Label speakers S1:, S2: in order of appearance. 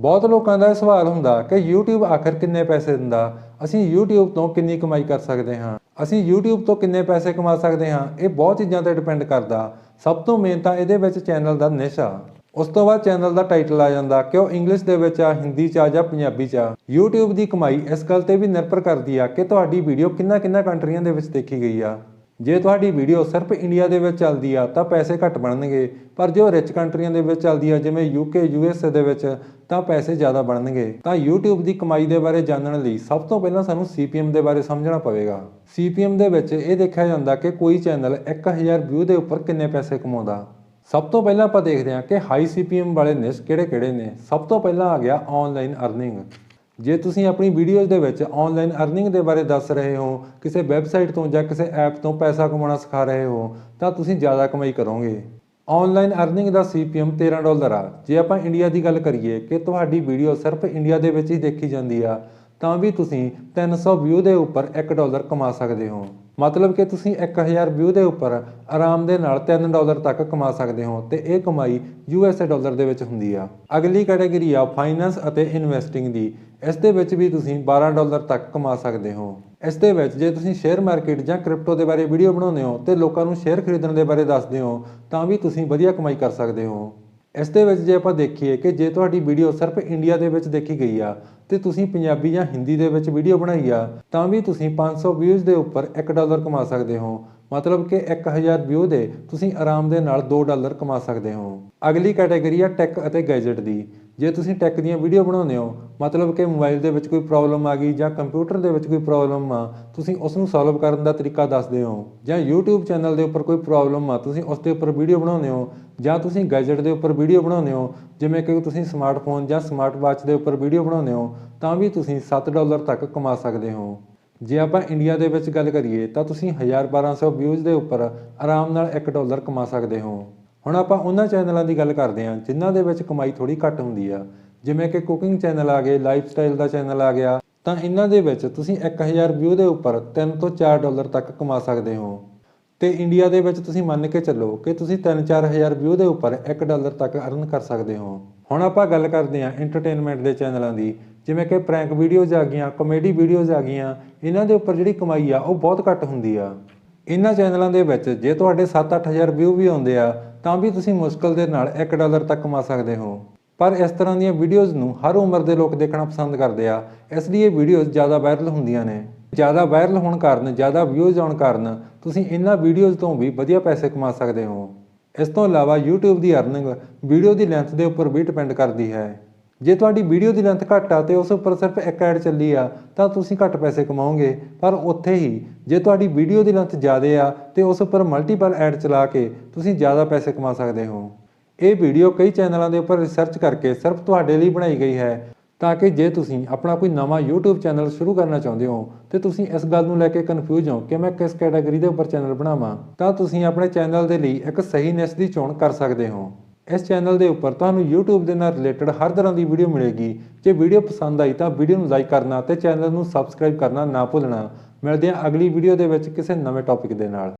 S1: ਬਹੁਤ ਲੋਕਾਂ ਦਾ ਇਹ ਸਵਾਲ ਹੁੰਦਾ ਕਿ YouTube ਆਖਰ ਕਿੰਨੇ ਪੈਸੇ ਦਿੰਦਾ? ਅਸੀਂ YouTube ਤੋਂ ਕਿੰਨੀ ਕਮਾਈ ਕਰ ਸਕਦੇ ਹਾਂ? ਅਸੀਂ YouTube ਤੋਂ ਕਿੰਨੇ ਪੈਸੇ ਕਮਾ ਸਕਦੇ ਹਾਂ? ਇਹ ਬਹੁਤ ਚੀਜ਼ਾਂ ਤੇ ਡਿਪੈਂਡ ਕਰਦਾ। ਸਭ ਤੋਂ ਮੇਨ ਤਾਂ ਇਹਦੇ ਵਿੱਚ ਚੈਨਲ ਦਾ ਨਿਸ਼। ਆ ਉਸ ਤੋਂ ਬਾਅਦ ਚੈਨਲ ਦਾ ਟਾਈਟਲ ਆ ਜਾਂਦਾ ਕਿ ਉਹ ਇੰਗਲਿਸ਼ ਦੇ ਵਿੱਚ ਆ ਹਿੰਦੀ ਚ ਆ ਜਾਂ ਪੰਜਾਬੀ ਚ ਆ? YouTube ਦੀ ਕਮਾਈ ਇਸ ਗੱਲ ਤੇ ਵੀ ਨਿਰਭਰ ਕਰਦੀ ਆ ਕਿ ਤੁਹਾਡੀ ਵੀਡੀਓ ਕਿੰਨਾ ਕਿੰਨਾ ਕੰਟਰੀਆਂ ਦੇ ਵਿੱਚ ਦੇਖੀ ਗਈ ਆ। ਜੇ ਤੁਹਾਡੀ ਵੀਡੀਓ ਸਿਰਫ ਇੰਡੀਆ ਦੇ ਵਿੱਚ ਚੱਲਦੀ ਆ, ਤਾਂ ਪੈਸੇ ਘੱਟ ਬਣਨਗੇ। ਪਰ ਜੋ ਰਿਚ ਕੰਟਰੀਆਂ ਦੇ ਵਿੱਚ ਚੱਲਦੀ ਆ, ਜਿਵੇਂ UK USA ਦੇ ਵਿੱਚ ਤਾਂ ਪੈਸੇ ਜ਼ਿਆਦਾ ਬਣਨਗੇ, ਤਾਂ YouTube ਦੀ ਕਮਾਈ ਦੇ ਬਾਰੇ ਜਾਣਨ ਲਈ ਸਭ ਤੋਂ ਪਹਿਲਾਂ ਸਾਨੂੰ CPM ਦੇ ਬਾਰੇ ਸਮਝਣਾ ਪਵੇਗਾ। CPM ਦੇ ਵਿੱਚ ਇਹ ਦੇਖਿਆ ਜਾਂਦਾ ਕਿ ਕੋਈ ਚੈਨਲ 1000 ਵਿਊ ਦੇ ਉੱਪਰ ਕਿੰਨੇ ਪੈਸੇ ਕਮਾਉਂਦਾ। ਸਭ ਤੋਂ ਪਹਿਲਾਂ ਆਪਾਂ ਦੇਖਦੇ ਹਾਂ ਕਿ ਹਾਈ CPM ਵਾਲੇ ਨਿਸ਼ ਕਿਹੜੇ-ਕਿਹੜੇ ਨੇ। ਸਭ ਤੋਂ ਪਹਿਲਾਂ ਆ ਗਿਆ ਆਨਲਾਈਨ ਅਰਨਿੰਗ ਜੇ ਤੁਸੀਂ ਆਪਣੀ ਵੀਡੀਓਜ਼ ਦੇ ਵਿੱਚ ਆਨਲਾਈਨ ਅਰਨਿੰਗ ਦੇ ਬਾਰੇ ਦੱਸ ਰਹੇ ਹੋ, ਕਿਸੇ ਵੈਬਸਾਈਟ ਤੋਂ ਜਾਂ ਕਿਸੇ ਐਪ ਤੋਂ ਪੈਸਾ ਕਮਾਉਣਾ ਸਿਖਾ ਰਹੇ ਹੋ, ਤਾਂ ਤੁਸੀਂ ਜ਼ਿਆਦਾ ਕਮਾਈ ਕਰੋਗੇ। ਆਨਲਾਈਨ ਅਰਨਿੰਗ ਦਾ CPM 13 ਡਾਲਰ ਆ। ਜੇ ਆਪਾਂ ਇੰਡੀਆ ਦੀ ਗੱਲ ਕਰੀਏ ਕਿ ਤੁਹਾਡੀ ਵੀਡੀਓ ਸਿਰਫ ਇੰਡੀਆ ਦੇ ਵਿੱਚ ਹੀ ਦੇਖੀ ਜਾਂਦੀ ਆ, ਤਾਂ ਵੀ ਤੁਸੀਂ 300 ਵਿਊ ਦੇ ਉੱਪਰ 1 ਡਾਲਰ ਕਮਾ ਸਕਦੇ ਹੋ। ਮਤਲਬ ਕਿ ਤੁਸੀਂ 1000 ਵਿਊ ਦੇ ਉੱਪਰ ਆਰਾਮ ਦੇ ਨਾਲ 3 ਡਾਲਰ ਤੱਕ ਕਮਾ ਸਕਦੇ ਹੋ ਤੇ ਇਹ ਕਮਾਈ ਯੂਐਸਏ ਡਾਲਰ ਦੇ ਵਿੱਚ ਹੁੰਦੀ ਆ। ਅਗਲੀ ਕੈਟਾਗਰੀ ਆ ਫਾਈਨੈਂਸ ਅਤੇ ਇਨਵੈਸਟਿੰਗ ਦੀ। ਇਸ ਦੇ ਵਿੱਚ ਵੀ ਤੁਸੀਂ 12 ਡਾਲਰ ਤੱਕ ਕਮਾ ਸਕਦੇ ਹੋ। ਇਸ ਦੇ ਵਿੱਚ ਜੇ ਤੁਸੀਂ ਸ਼ੇਅਰ ਮਾਰਕੀਟ ਜਾਂ ਕ੍ਰਿਪਟੋ ਦੇ ਬਾਰੇ ਵੀਡੀਓ ਬਣਾਉਂਦੇ ਹੋ ਤੇ ਲੋਕਾਂ ਨੂੰ ਸ਼ੇਅਰ ਖਰੀਦਣ ਦੇ ਬਾਰੇ ਦੱਸਦੇ ਹੋ, ਤਾਂ ਵੀ ਤੁਸੀਂ ਵਧੀਆ ਕਮਾਈ ਕਰ ਸਕਦੇ ਹੋ। ਇਸ ਦੇ ਵਿੱਚ ਜੇ ਆਪਾਂ ਦੇਖੀਏ ਕਿ ਜੇ ਤੁਹਾਡੀ ਵੀਡੀਓ ਸਿਰਫ ਇੰਡੀਆ ਦੇ ਵਿੱਚ ਦੇਖੀ ਗਈ ਆ ਤੇ ਤੁਸੀਂ ਪੰਜਾਬੀ ਜਾਂ ਹਿੰਦੀ ਦੇ ਵਿੱਚ ਵੀਡੀਓ ਬਣਾਈ ਆ, ਤਾਂ ਵੀ ਤੁਸੀਂ 500 ਵਿਊਜ਼ ਦੇ ਉੱਪਰ 1 ਡਾਲਰ ਕਮਾ ਸਕਦੇ ਹੋ। ਮਤਲਬ ਕਿ 1000 ਵਿਊ ਦੇ ਤੁਸੀਂ ਆਰਾਮ ਦੇ ਨਾਲ 2 ਡਾਲਰ ਕਮਾ ਸਕਦੇ ਹੋ। ਅਗਲੀ ਕੈਟਾਗਰੀ ਆ ਟੈਕ ਅਤੇ ਗੈਜਟ ਦੀ। ਜੇ ਤੁਸੀਂ ਟੈਕ ਦੀਆਂ ਵੀਡੀਓ ਬਣਾਉਂਦੇ ਹੋ, ਮਤਲਬ ਕਿ ਮੋਬਾਈਲ ਦੇ ਵਿੱਚ ਕੋਈ ਪ੍ਰੋਬਲਮ ਆ ਗਈ ਜਾਂ ਕੰਪਿਊਟਰ ਦੇ ਵਿੱਚ ਕੋਈ ਪ੍ਰੋਬਲਮ ਆ, ਤੁਸੀਂ ਉਸ ਨੂੰ ਸੋਲਵ ਕਰਨ ਦਾ ਤਰੀਕਾ ਦੱਸਦੇ ਹੋ। ਜਾਂ YouTube ਚੈਨਲ ਦੇ ਉੱਪਰ ਕੋਈ ਪ੍ਰੋਬਲਮ ਆ, ਤੁਸੀਂ ਉਸ ਦੇ ਉੱਪਰ ਵੀਡੀਓ ਬਣਾਉਂਦੇ ਹੋ। ਜਾਂ ਤੁਸੀਂ ਗੈਜਟ ਦੇ ਉੱਪਰ ਵੀਡੀਓ ਬਣਾਉਂਦੇ ਹੋ, ਜਿਵੇਂ ਕਿ ਤੁਸੀਂ ਸਮਾਰਟਫੋਨ ਜਾਂ ਸਮਾਰਟ ਵਾਚ ਦੇ ਉੱਪਰ ਵੀਡੀਓ ਬਣਾਉਂਦੇ ਹੋ, ਤਾਂ ਵੀ ਤੁਸੀਂ 7 ਡਾਲਰ ਤੱਕ ਕਮਾ ਸਕਦੇ ਹੋ। ਜੇ ਆਪਾਂ ਇੰਡੀਆ ਦੇ ਵਿੱਚ ਗੱਲ ਕਰੀਏ, ਤਾਂ ਤੁਸੀਂ 1200 ਵਿਊਜ਼ ਦੇ ਉੱਪਰ ਆਰਾਮ ਨਾਲ 1 ਡਾਲਰ ਕਮਾ ਸਕਦੇ ਹੋ। ਹੁਣ ਆਪਾਂ ਉਹਨਾਂ ਚੈਨਲਾਂ ਦੀ ਗੱਲ ਕਰਦੇ ਹਾਂ, ਜਿਨ੍ਹਾਂ ਦੇ ਵਿੱਚ ਕਮਾਈ ਥੋੜੀ ਘੱਟ ਹੁੰਦੀ ਆ। ਜਿਵੇਂ ਕਿ ਕੁਕਿੰਗ ਚੈਨਲ ਆ ਗਏ ਲਾਈਫ ਸਟਾਈਲ ਦਾ ਚੈਨਲ ਆ ਗਿਆ। ਤਾਂ ਇਹਨਾਂ ਦੇ ਵਿੱਚ ਤੁਸੀਂ 1000 ਵਿਊ ਦੇ ਉੱਪਰ 3 ਤੋਂ 4 ਡਾਲਰ ਤੱਕ ਕਮਾ ਸਕਦੇ ਹੋ। ਤੇ ਇੰਡੀਆ ਦੇ ਵਿੱਚ ਤੁਸੀਂ ਮੰਨ ਕੇ ਚੱਲੋ ਕਿ ਤੁਸੀਂ 3-4000 ਵਿਊ ਦੇ ਉੱਪਰ 1 ਡਾਲਰ ਤੱਕ ਅਰਨ ਕਰ ਸਕਦੇ ਹੋ। ਹੁਣ ਆਪਾਂ ਗੱਲ ਕਰਦੇ ਹਾਂ ਐਂਟਰਟੇਨਮੈਂਟ ਦੇ ਚੈਨਲਾਂ ਦੀ, ਜਿਵੇਂ ਕਿ ਪ੍ਰੈਂਕ ਵੀਡੀਓਜ਼ ਆ ਗਈਆਂ ਕਾਮੇਡੀ ਵੀਡੀਓਜ਼ ਆ ਗਈਆਂ, ਇਹਨਾਂ ਦੇ ਉੱਪਰ ਜਿਹੜੀ ਕਮਾਈ ਆ ਉਹ ਬਹੁਤ ਘੱਟ ਹੁੰਦੀ ਆ। ਇਹਨਾਂ ਚੈਨਲਾਂ ਦੇ ਵਿੱਚ ਜੇ ਤੁਹਾਡੇ 7-8000 ਵਿਊ ਵੀ ਆਉਂਦੇ ਆ, ਤਾਂ ਵੀ ਤੁਸੀਂ ਮੁਸ਼ਕਲ ਦੇ ਨਾਲ 1 ਡਾਲਰ ਤੱਕ ਕਮਾ ਸਕਦੇ ਹੋ। ਪਰ ਇਸ ਤਰ੍ਹਾਂ ਦੀਆਂ ਵੀਡੀਓਜ਼ ਨੂੰ ਹਰ ਉਮਰ ਦੇ ਲੋਕ ਦੇਖਣਾ ਪਸੰਦ ਕਰਦੇ ਆ, ਇਸ ਲਈ ਇਹ ਵੀਡੀਓਜ਼ ਜ਼ਿਆਦਾ ਵਾਇਰਲ ਹੁੰਦੀਆਂ ਨੇ। ਜ਼ਿਆਦਾ ਵਾਇਰਲ ਹੋਣ ਕਾਰਨ, ਜ਼ਿਆਦਾ ਵਿਊਜ਼ ਆਉਣ ਕਾਰਨ ਤੁਸੀਂ ਇਹਨਾਂ ਵੀਡੀਓਜ਼ ਤੋਂ ਵੀ ਵਧੀਆ ਪੈਸੇ ਕਮਾ ਸਕਦੇ ਹੋ। ਇਸ ਤੋਂ ਇਲਾਵਾ YouTube ਦੀ ਅਰਨਿੰਗ ਵੀਡੀਓ ਦੀ ਲੈਂਥ ਦੇ ਉੱਪਰ ਵੀ ਡਿਪੈਂਡ ਕਰਦੀ ਹੈ। ਜੇ ਤੁਹਾਡੀ ਵੀਡੀਓ ਦੀ ਲੈਂਥ ਘੱਟ ਆ ਤੇ ਉਸ ਉੱਪਰ ਸਿਰਫ ਇੱਕ ਐਡ ਚੱਲੀ ਆ, ਤਾਂ ਤੁਸੀਂ ਘੱਟ ਪੈਸੇ ਕਮਾਓਗੇ। ਪਰ ਉੱਥੇ ਹੀ ਜੇ ਤੁਹਾਡੀ ਵੀਡੀਓ ਦੀ ਲੈਂਥ ਜ਼ਿਆਦਾ ਆ ਤੇ ਉਸ ਉੱਪਰ ਮਲਟੀਪਲ ਐਡ ਚਲਾ ਕੇ ਤੁਸੀਂ ਜ਼ਿਆਦਾ ਪੈਸੇ ਕਮਾ ਸਕਦੇ ਹੋ। ਇਹ ਵੀਡੀਓ ਕਈ ਚੈਨਲਾਂ ਦੇ ਉੱਪਰ ਰਿਸਰਚ ਕਰਕੇ ਸਿਰਫ ਤੁਹਾਡੇ ਲਈ ਬਣਾਈ ਗਈ ਹੈ। ਤਾਂ ਕਿ ਜੇ ਤੁਸੀਂ ਆਪਣਾ ਕੋਈ ਨਵਾਂ YouTube ਚੈਨਲ ਸ਼ੁਰੂ ਕਰਨਾ ਚਾਹੁੰਦੇ ਹੋ ਤੇ ਤੁਸੀਂ ਇਸ ਗੱਲ ਨੂੰ ਲੈ ਕੇ ਕਨਫਿਊਜ਼ ਹੋ ਕਿ ਮੈਂ ਕਿਸ ਕੈਟਾਗਰੀ ਦੇ ਉੱਪਰ ਚੈਨਲ ਬਣਾਵਾਂ, ਤਾਂ ਤੁਸੀਂ ਆਪਣੇ ਚੈਨਲ ਦੇ ਲਈ ਇੱਕ ਸਹੀ ਨਿਸ਼ ਦੀ ਚੋਣ ਕਰ ਸਕਦੇ ਹੋ। ਇਸ ਚੈਨਲ ਦੇ ਉੱਪਰ ਤੁਹਾਨੂੰ YouTube ਦੇ ਨਾਲ ਰਿਲੇਟਡ ਹਰ ਤਰ੍ਹਾਂ ਦੀ ਵੀਡੀਓ ਮਿਲੇਗੀ। ਜੇ ਵੀਡੀਓ ਪਸੰਦ ਆਈ ਤਾਂ ਵੀਡੀਓ ਨੂੰ ਲਾਈਕ ਕਰਨਾ ਤੇ ਚੈਨਲ ਨੂੰ ਸਬਸਕ੍ਰਾਈਬ ਕਰਨਾ ਨਾ ਭੁੱਲਣਾ। ਮਿਲਦੇ ਹਾਂ ਅਗਲੀ ਵੀਡੀਓ ਦੇ ਵਿੱਚ ਕਿਸੇ ਨਵੇਂ ਟੌਪਿਕ ਦੇ ਨਾਲ।